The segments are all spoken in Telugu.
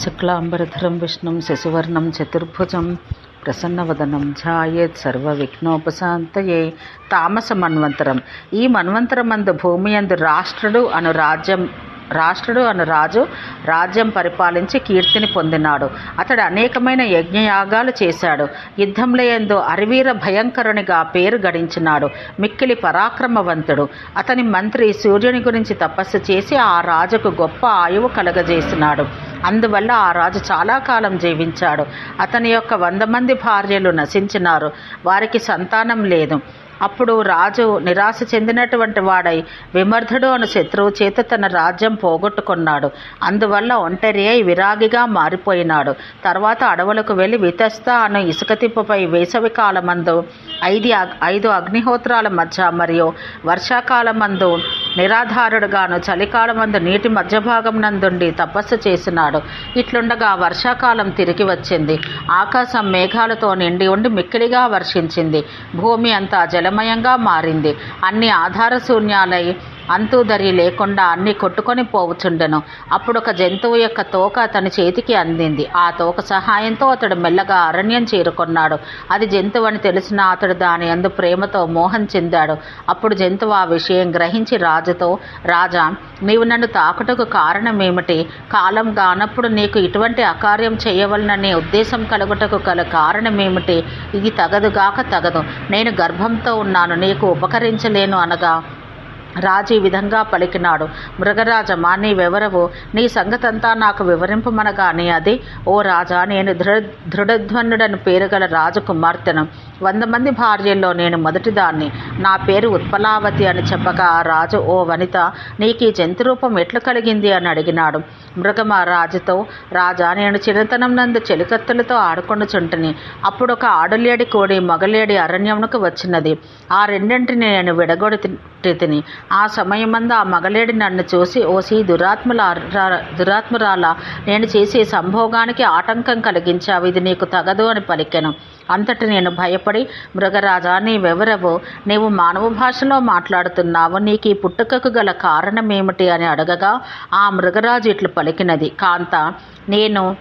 శుక్లాంబరధరం విష్ణుం శశివర్ణం చతుర్భుజం ప్రసన్నవదనం ఝాయేత్ సర్వవిఘ్నోపశాంతయే. తామస మన్వంతరం ఈ మన్వంతరమందు భూమి యందు రాష్ట్రుడు అను రాజ్యం రాష్ట్రుడు అను రాజు రాజ్యం పరిపాలించి కీర్తిని పొందినాడు. అతడు అనేకమైన యజ్ఞయాగాలు చేశాడు. యుద్ధంలో అరివీర భయంకరునిగా పేరు గడించినాడు. మిక్కిలి పరాక్రమవంతుడు. అతని మంత్రి సూర్యుని గురించి తపస్సు చేసి ఆ రాజుకు గొప్ప ఆయువు కలగజేసినాడు. అందువల్ల ఆ రాజు చాలా కాలం జీవించాడు. అతని యొక్క వంద మంది భార్యలు నశించినారు. వారికి సంతానం లేదు. అప్పుడు రాజు నిరాశ చెందినటువంటి వాడై విమర్ధుడు అను శత్రువు చేత తన రాజ్యం పోగొట్టుకున్నాడు. అందువల్ల ఒంటరి అయి విరాగిగా మారిపోయినాడు. తర్వాత అడవులకు వెళ్ళి వితస్త అను ఇసుక తిప్పపై వేసవి కాలమందు ఐదు ఐదు అగ్నిహోత్రాల మధ్య మరియు వర్షాకాలమందు నిరాధారుడుగాను చలికాలమందు నీటి మధ్య భాగం నందుండి తపస్సు చేసినాడు. ఇట్లుండగా వర్షాకాలం తిరిగి వచ్చింది. ఆకాశం మేఘాలతో నిండి ఉండి మిక్కిలిగా వర్షించింది. భూమి అంతా జలమయంగా మారింది. అన్ని ఆధార శూన్యాలై అంతుదరి లేకుండా అన్ని కొట్టుకొని పోవుచుండెను. అప్పుడు ఒక జంతువు యొక్క తోక అతని చేతికి అందింది. ఆ తోక సహాయంతో అతడు మెల్లగా అరణ్యం చేరుకున్నాడు. అది జంతువు అని తెలిసిన అతడు దాని అందు ప్రేమతో మోహం చెందాడు. అప్పుడు జంతువు ఆ విషయం గ్రహించి రాజుతో రాజా నీవు నన్ను తాకుటకు కారణమేమిటి? కాలం గానప్పుడు నీకు ఇటువంటి అకార్యం చేయవలననే ఉద్దేశం కలుగుటకు గల కారణమేమిటి? ఇది తగదుగాక తగదు. నేను గర్భంతో ఉన్నాను. నీకు ఉపకరించలేను అనగా రాజు ఈ విధంగా పలికినాడు. మృగరాజమా నీవెవరవు నీ సంగతంతా నాకు వివరింపమనగాని అది. ఓ రాజా నేను దృఢ దృఢధ్వనుడని పేరు గల రాజు కుమార్తెను వంద మంది భార్యల్లో నేను మొదటిదాన్ని. నా పేరు ఉత్పలావతి అని చెప్పగా రాజు ఓ వనిత నీకు ఈ జంతు రూపం ఎట్లు కలిగింది? అని అడిగినాడు. మృగమ రాజుతో? రాజా నేను చిన్నతనం నందు చెలికత్తెలతో ఆడుకొనుచుంటిని. అప్పుడు ఒక ఆడులేడి కోడి మగలేడి అరణ్యమునకు వచ్చినది. ఆ రెండింటిని నేను విడగొడి తిని. ఆ సమయమందు ఆ మగలేడి నన్ను చూసి ఓసి దురాత్మల దురాత్మరాల నేను చేసే సంభోగానికి ఆటంకం కలిగించావు. ఇది నీకు తగదు అని పలికెను. అంతటి నేను భయపడి మృగరాజా నీవెవరవో? నీవు మానవ భాషలో మాట్లాడుతున్నావు. నీకు ఈ పుట్టుకకు గల కారణం ఏమిటి అని అడగగా ఆ మృగరాజు ఇట్లు పలికినది. కాంత నేను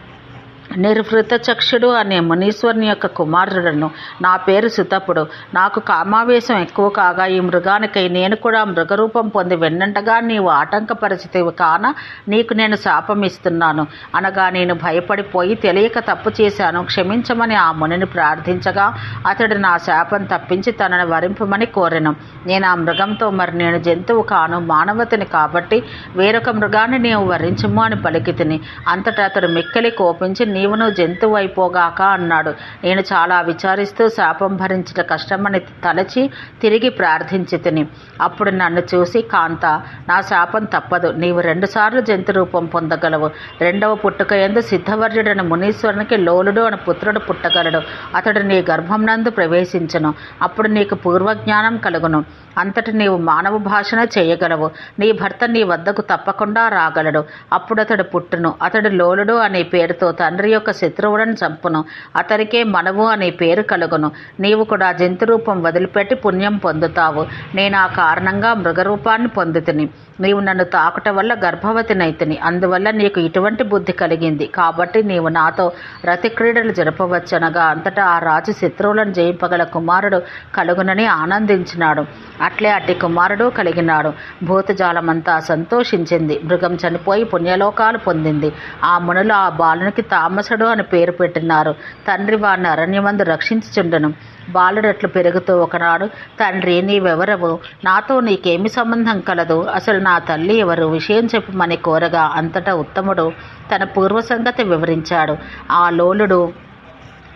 నిర్వృత చక్షుడు అనే మునీశ్వరుని యొక్క కుమారుడను. నా పేరు సుతపుడు. నాకు కామావేశం ఎక్కువ కాగా ఈ మృగానికై నేను కూడా మృగరూపం పొంది వెన్నంటగా నీవు ఆటంకపరిచితివి కాన నీకు నేను శాపం ఇస్తున్నాను. అనగా నేను భయపడిపోయి తెలియక తప్పు చేశాను. క్షమించమని ఆ మునిని ప్రార్థించగా అతడు నా శాపం తప్పించి తనను వరింపమని కోరెను. నేను ఆ మృగంతో మరి నేను జంతువు కాను మానవతిని కాబట్టి వేరొక మృగాన్ని నీవు వరించము అని పలికితిని. అంతటా అతడు మిక్కిలి కోపించి నీవును జంతువు అయిపోగాక అన్నాడు. నేను చాలా విచారిస్తూ శాపం భరించిన కష్టమని తలచి తిరిగి ప్రార్థించి తిని. అప్పుడు నన్ను చూసి కాంత నా శాపం తప్పదు. నీవు రెండుసార్లు జంతు రూపం పొందగలవు. రెండవ పుట్టుక ఎందు సిద్ధవర్యుడని మునీశ్వరునికి లోలుడు అని పుత్రుడు పుట్టగలడు. అతడు నీ గర్భం నందు ప్రవేశించను. అప్పుడు నీకు పూర్వజ్ఞానం కలుగును. అంతటి నీవు మానవ భాషణ చేయగలవు. నీ భర్త నీ వద్దకు తప్పకుండా రాగలడు. అప్పుడు అతడు పుట్టును. అతడు లోలుడు అనే పేరుతో తండ్రి యొక్క శత్రువులను చంపును. అతనికే మనవు అనే పేరు కలుగును. నీవు కూడా జంతు రూపం వదిలిపెట్టి పుణ్యం పొందుతావు. నేను ఆ కారణంగా మృగరూపాన్ని పొందుతుని. నీవు నన్ను తాకుట వల్ల గర్భవతినైతిని. అందువల్ల నీకు ఇటువంటి బుద్ధి కలిగింది. కాబట్టి నీవు నాతో రతిక్రీడలు జరపవచ్చనగా అంతటా ఆ రాజు శత్రువులను జయింపగల కుమారుడు కలుగునని ఆనందించినాడు. అట్లే అట్టి కుమారుడు కలిగినాడు. భూతజాలమంతా సంతోషించింది. మృగం చనిపోయి పుణ్యలోకాలు పొందింది. ఆ మునులు ఆ బాలునికి తామసుడు అని పేరు పెట్టినారు. తండ్రి వారిని అరణ్యమందు రక్షించుచుండెను. బాలుడట్లు పెరుగుతూ ఒకనాడు తండ్రి నీవెవరవు? నాతో నీకేమి సంబంధం కలదు? అసలు నా తల్లి ఎవరు? విషయం చెప్పమని కోరగా అంతటా ఉత్తముడు తన పూర్వ సంగతి వివరించాడు. ఆ లోలుడు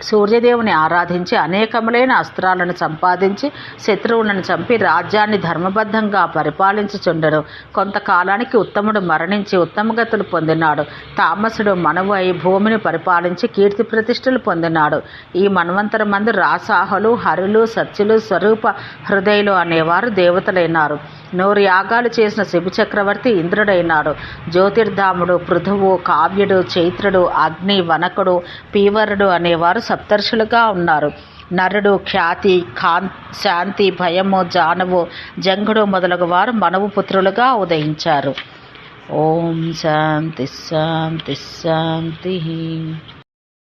సూర్యదేవుని ఆరాధించి అనేకములైన అస్త్రాలను సంపాదించి శత్రువులను చంపి రాజ్యాన్ని ధర్మబద్ధంగా పరిపాలించుచుండెను. కొంతకాలానికి ఉత్తముడు మరణించి ఉత్తమగతులు పొందినాడు. తామసుడు మనవు అయి భూమిని పరిపాలించి కీర్తి ప్రతిష్టలు పొందినాడు. ఈ మన్వంతర మందు రాసాహులు హరులు సత్యులు స్వరూప హృదయులు అనేవారు దేవతలైనారు. నూరు యాగాలు చేసిన శివ చక్రవర్తి ఇంద్రుడైనాడు. జ్యోతిర్ధాముడు పృథువు కావ్యుడు చైత్రుడు అగ్ని వనకుడు పీవరుడు అనేవారు సప్తర్షులుగా ఉన్నారు. నరుడు ఖ్యాతి కాన్ శాంతి భయము జానవు జంగుడు మొదలగు వారు మనవు పుత్రులుగా ఉదయించారు. ఓం శాంతి శాంతి శాంతి.